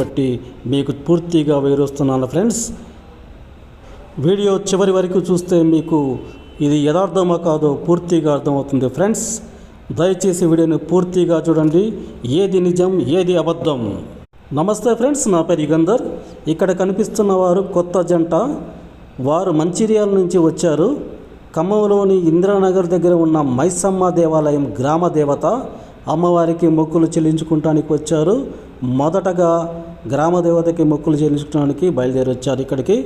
కాబట్టి మీకు పూర్తిగా వివరిస్తున్నాను ఫ్రెండ్స్. వీడియో చివరి వరకు చూస్తే మీకు ఇది యథార్థమా కాదో పూర్తిగా అర్థమవుతుంది ఫ్రెండ్స్. దయచేసి వీడియోని పూర్తిగా చూడండి. ఏది నిజం ఏది అబద్ధం? నమస్తే ఫ్రెండ్స్ నా పేరు యుగంధర్. ఇక్కడ కనిపిస్తున్న వారు కొత్త జంట. వారు మంచిర్యాల నుంచి వచ్చారు. ఖమ్మంలోని ఇందిరానగర్ దగ్గర ఉన్న మైసమ్మ దేవాలయం గ్రామ దేవత. అమ్మవారికి మొక్కులు చెల్లించుకుంటానికి వచ్చారు. మొదటగా గ్రామ దేవతకి మొక్కులు చెల్లించుకోవడానికి బయలుదేరి వచ్చారు ఇక్కడికి.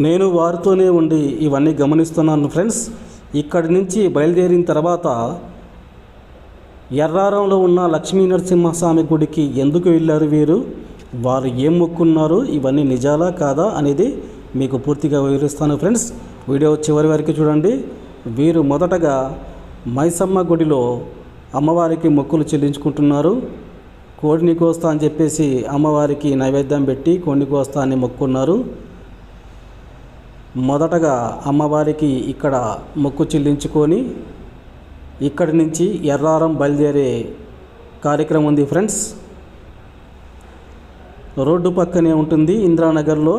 నేను వారితోనే ఉండి ఇవన్నీ గమనిస్తున్నాను ఫ్రెండ్స్. ఇక్కడి నుంచి బయలుదేరిన తర్వాత ఎర్రారంలో ఉన్న లక్ష్మీ నరసింహస్వామి గుడికి ఎందుకు వెళ్ళారు వీరు? వారు ఏం మొక్కున్నారు? ఇవన్నీ నిజాలా కాదా అనేది మీకు పూర్తిగా వివరిస్తాను ఫ్రెండ్స్. వీడియో చివరి వరకు చూడండి. వీరు మొదటగా మైసమ్మ గుడిలో అమ్మవారికి మొక్కులు చెల్లించుకుంటున్నారు. కోడిని కోస్తా అని చెప్పేసి అమ్మవారికి నైవేద్యం పెట్టి కోడిని కోస్తా అని మొక్కున్నారు. మొదటగా అమ్మవారికి ఇక్కడ మొక్కు చెల్లించుకొని ఇక్కడి నుంచి ఎర్రారం బయలుదేరే కార్యక్రమం ఉంది ఫ్రెండ్స్. రోడ్డు పక్కనే ఉంటుంది ఇందిరానగర్లో.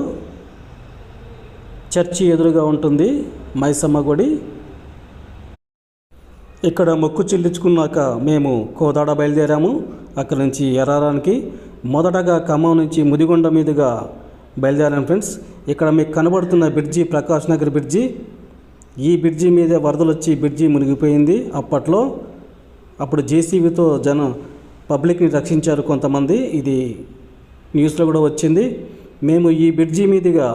చర్చి ఎదురుగా ఉంటుంది మైసమ్మ గుడి. ఇక్కడ మొక్కు చెల్లించుకున్నాక మేము కోదాడ బయలుదేరాము. అక్కడి నుంచి ఎర్రారానికి మొదటగా ఖమ్మం నుంచి ముదిగొండ మీదుగా బయలుదేరాను ఫ్రెండ్స్. ఇక్కడ మీకు కనబడుతున్న బ్రిడ్జి ప్రకాష్ నగర్ బ్రిడ్జి. ఈ బ్రిడ్జి మీద వరదలు వచ్చి బ్రిడ్జి మునిగిపోయింది. అప్పట్లో అప్పుడు జేసీబీతో జనం పబ్లిక్ని రక్షించారు కొంతమంది. ఇది న్యూస్లో కూడా వచ్చింది. మేము ఈ బ్రిడ్జి మీదుగా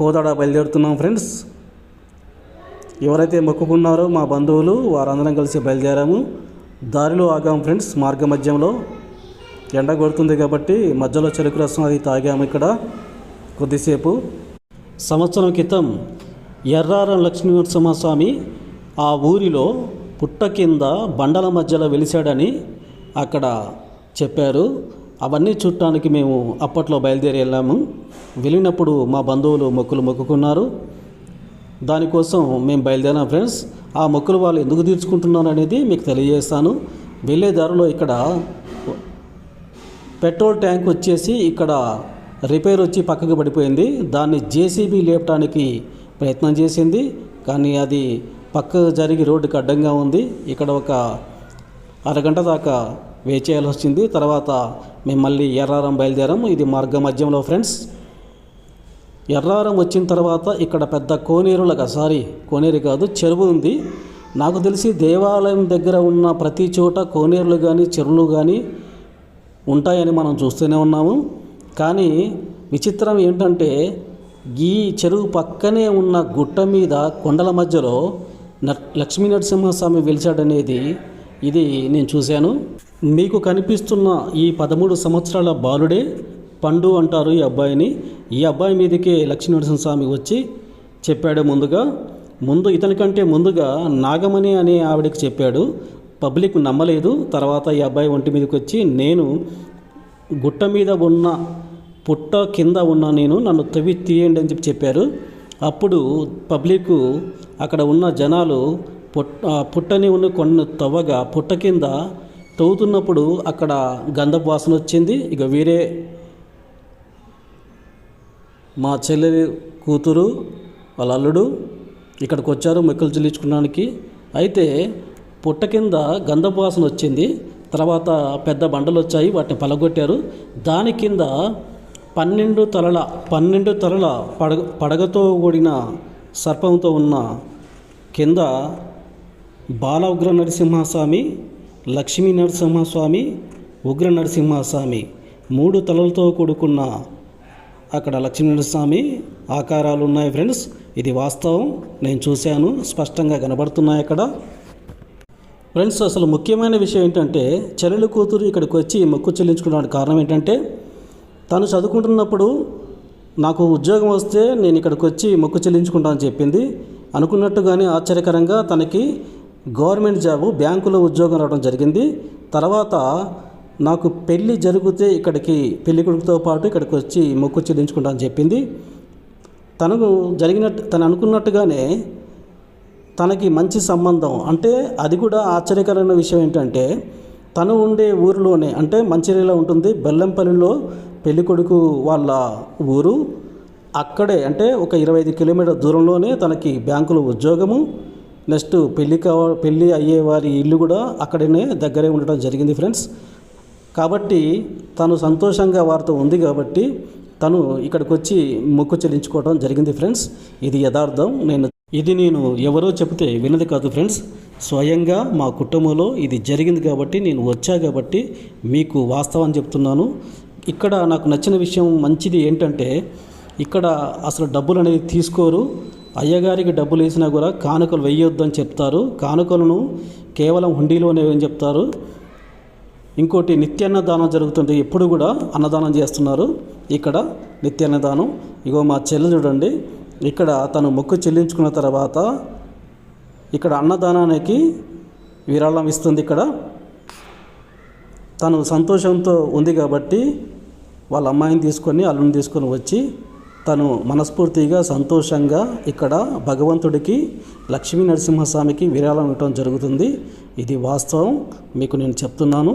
కోదాడ బయలుదేరుతున్నాం ఫ్రెండ్స్. ఎవరైతే మొక్కుకున్నారో మా బంధువులు వారందరం కలిసి బయలుదేరాము. దారిలో ఆగాము ఫ్రెండ్స్ మార్గ మధ్యంలో. ఎండ కొడుతుంది కాబట్టి మధ్యలో చెరుకు రసం అది తాగాము ఇక్కడ కొద్దిసేపు. సంవత్సరం క్రితం ఎర్రారం లక్ష్మీనరసింహస్వామి ఆ ఊరిలో పుట్ట కింద బండల మధ్యలో వెలిశాడని అక్కడ చెప్పారు. అవన్నీ చూడటానికి మేము అప్పట్లో బయలుదేరి వెళ్ళాము. వెళ్ళినప్పుడు మా బంధువులు మొక్కులు మొక్కుకున్నారు. దానికోసం మేము బయలుదేరాం ఫ్రెండ్స్. ఆ మొక్కులు వాళ్ళు ఎందుకు తీర్చుకుంటున్నారు అనేది మీకు తెలియజేస్తాను. వెళ్ళే దారిలో ఇక్కడ పెట్రోల్ ట్యాంక్ వచ్చేసి ఇక్కడ రిపేర్ వచ్చి పక్కకు పడిపోయింది. దాన్ని జేసీబీ లేపడానికి ప్రయత్నం చేసింది. కానీ అది పక్క జరిగి రోడ్డుకి అడ్డంగా ఉంది. ఇక్కడ ఒక అరగంట దాకా వేచేయాల్సి వచ్చింది. తర్వాత మేము మళ్ళీ ఎర్రారం బయలుదేరాము. ఇది మార్గ మధ్యంలో ఫ్రెండ్స్. ఎర్రారం వచ్చిన తర్వాత ఇక్కడ పెద్ద కోనేరులకు సారీ కోనేరు కాదు చెరువు ఉంది. నాకు తెలిసి దేవాలయం దగ్గర ఉన్న ప్రతి చోట కోనేరులు కానీ చెరువులు కానీ ఉంటాయని మనం చూస్తూనే ఉన్నాము. కానీ విచిత్రం ఏంటంటే ఈ చెరువు పక్కనే ఉన్న గుట్ట మీద కొండల మధ్యలో న- లక్ష్మీ నరసింహస్వామి వెలిచాడనేది ఇది నేను చూశాను. మీకు కనిపిస్తున్న ఈ పదమూడు సంవత్సరాల బాలుడే పండు అంటారు ఈ అబ్బాయిని. ఈ అబ్బాయి మీదకే లక్ష్మీ నరసింహస్వామి వచ్చి చెప్పాడు ముందుగా. ముందు ఇతనికంటే ముందుగా నాగమణి అనే ఆవిడకి చెప్పాడు. పబ్లిక్ నమ్మలేదు. తర్వాత ఈ అబ్బాయి ఒంటి మీదకి వచ్చి నేను గుట్ట మీద ఉన్న పుట్ట కింద ఉన్న నేను నన్ను తవ్వి తీయండి అని చెప్పి చెప్పారు. అప్పుడు పబ్లిక్ అక్కడ ఉన్న జనాలు పుట్ట పుట్టని ఉన్న కొన్ని తవ్వగా పుట్ట కింద తవ్వుతున్నప్పుడు అక్కడ గంధపు వాసన వచ్చింది. ఇక వేరే మా చెల్లెలి కూతురు వాళ్ళ అల్లుడు ఇక్కడికి వచ్చారు మొక్కలు చెల్లించుకోవడానికి అయితే పుట్ట కింద గంధపు వాసన వచ్చింది. తర్వాత పెద్ద బండలు వచ్చాయి వాటిని పలగొట్టారు. దాని కింద పన్నెండు తలల పన్నెండు తలల పడగ పడగతో కూడిన సర్పంతో ఉన్న కింద బాల ఉగ్ర నరసింహస్వామి లక్ష్మీ నరసింహస్వామి ఉగ్ర నరసింహస్వామి మూడు తలలతో కూడుకున్న అక్కడ లక్ష్మీనరస్వామి ఆకారాలు ఉన్నాయి ఫ్రెండ్స్. ఇది వాస్తవం. నేను చూశాను. స్పష్టంగా కనబడుతున్నాయి అక్కడ. ఫ్రెండ్స్ అసలు ముఖ్యమైన విషయం ఏంటంటే చెల్లెలు కూతురు ఇక్కడికి వచ్చి మొక్కు చెల్లించుకోవడానికి కారణం ఏంటంటే తను చదువుకుంటున్నప్పుడు నాకు ఉద్యోగం వస్తే నేను ఇక్కడికి వచ్చి మొక్కు చెల్లించుకుంటానని చెప్పింది. అనుకున్నట్టుగానే ఆశ్చర్యకరంగా తనకి గవర్నమెంట్ జాబు బ్యాంకులో ఉద్యోగం రావడం జరిగింది. తర్వాత నాకు పెళ్ళి జరిగితే ఇక్కడికి పెళ్ళి కొడుకుతో పాటు ఇక్కడికి వచ్చి మొక్కు చెల్లించుకుంటానని చెప్పింది. తనకు జరిగినట్టు తను అనుకున్నట్టుగానే తనకి మంచి సంబంధం. అంటే అది కూడా ఆశ్చర్యకరమైన విషయం ఏంటంటే తను ఉండే ఊరిలోనే అంటే మంచిర్యాల ఉంటుంది బెల్లంపల్లిలో పెళ్ళికొడుకు వాళ్ళ ఊరు. అక్కడే అంటే ఒక ఇరవై ఐదు కిలోమీటర్ దూరంలోనే తనకి బ్యాంకులో ఉద్యోగము. నెక్స్ట్ పెళ్ళి కావ పెళ్ళి అయ్యే వారి ఇల్లు కూడా అక్కడనే దగ్గరే ఉండటం జరిగింది ఫ్రెండ్స్. కాబట్టి తను సంతోషంగా వారితో ఉంది కాబట్టి తను ఇక్కడికి వచ్చి మొక్కు చెల్లించుకోవడం జరిగింది ఫ్రెండ్స్. ఇది యథార్థం. నేను ఇది నేను ఎవరో చెబితే వినది కాదు ఫ్రెండ్స్. స్వయంగా మా కుటుంబంలో ఇది జరిగింది కాబట్టి నేను వచ్చా కాబట్టి మీకు వాస్తవం చెప్తున్నాను. ఇక్కడ నాకు నచ్చిన విషయం మంచిది ఏంటంటే ఇక్కడ అసలు డబ్బులు అనేది తీసుకోరు. అయ్యగారికి డబ్బులు వేసినా కూడా కానుకలు వేయొద్దు అని చెప్తారు. కానుకలను కేవలం హుండీలోనే అని చెప్తారు. ఇంకోటి నిత్యాన్నదానం జరుగుతుంది. ఎప్పుడు కూడా అన్నదానం చేస్తున్నారు. ఇక్కడ నిత్యాన్నదానం. ఇగో మా చెల్లి చూడండి. ఇక్కడ తను మొక్కు చెల్లించుకున్న తర్వాత ఇక్కడ అన్నదానానికి విరాళం ఇస్తుంది ఇక్కడ. తను సంతోషంతో ఉంది కాబట్టి వాళ్ళ అమ్మాయిని తీసుకొని అల్లుని తీసుకొని వచ్చి తను మనస్ఫూర్తిగా సంతోషంగా ఇక్కడ భగవంతుడికి లక్ష్మీ నరసింహస్వామికి విరాళం ఇవ్వటం జరుగుతుంది. ఇది వాస్తవం. మీకు నేను చెప్తున్నాను.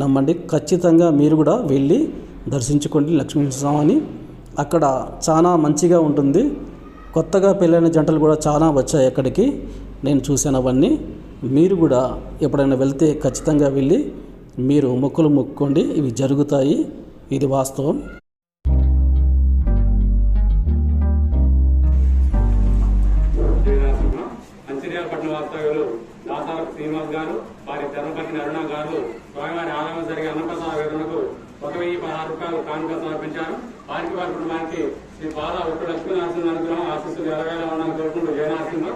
నమ్మండి. ఖచ్చితంగా మీరు కూడా వెళ్ళి దర్శించుకోండి లక్ష్మీ నరసింహస్వామిని అక్కడ చాలా మంచిగా ఉంటుంది. కొత్తగా పెళ్ళైన జంటలు కూడా చాలా వచ్చాయి అక్కడికి. నేను చూశాను అవన్నీ మీరు కూడా ఎప్పుడైనా వెళ్తే ఖచ్చితంగా వెళ్ళి మీరు మొక్కులు మొక్కుకోండి ఇవి జరుగుతాయి. ఇది వాస్తవం. వారి అరుణ గారు స్వామివారి ఆలయం జరిగే అన్నప్రసాద వేదనకు ఒక వెయ్యి పదహారు రూపాయలు కానుక సమర్పించారు. వారికి వారి కుటుంబానికి శ్రీ బాల ఒట్టు లక్ష్మీ నరసింహ అనుగ్రహం ఆశిస్తులు ఎలాగైనా ఉన్నాను కోరుకుంటూ జయ నరసింహ.